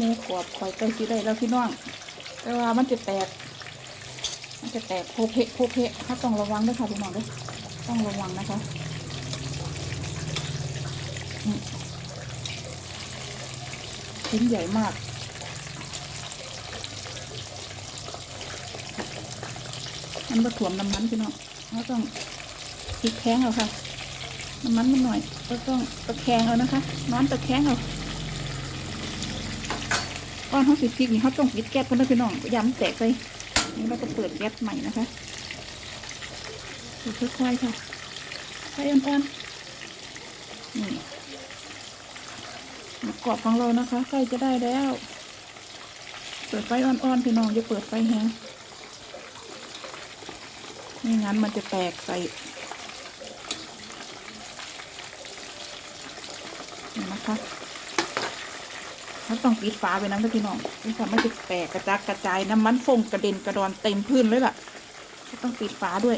มูกรอบข่อยใกล้สิได้แล้วพี่น้อง แต่ว่ามันจะแตก มันจะแตกโพเพะโพเพะเขาต้องระวังด้วยค่ะพี่น้องด้วยต้องระวังนะคะชิ้นใหญ่มากมันมาถ่วมน้ำมันพี่น้องเราต้องพลิกแข้งเอาค่ะ น้ำมันมันหน่อยก็ต้องตะแคงเอานะคะ นอนตะแคงเอา อนเขาสิพริกนี่เขาต้องปิดแก๊สก่อนนะพี่น้องย้ำแตกไปนี่เราก็เปิดแก๊สใหม่นะคะค่อยๆค่ะไฟอ่อนๆนี่หมูกรอบของเรานะคะใกล้จะได้แล้ว เปิดไฟอ่อนๆพี่น้องอย่าเปิดไฟแห้งไม่งั้นมันจะแตกใส่นะคะ มันต้องปิดฝาไว้นะพี่น้องนี่ค่ะมันจะแตกกระจัดกระจายน้ำมันฟงกระเด็นกระดอนเต็มพื้นเลยล่ะต้องปิดฝาด้วย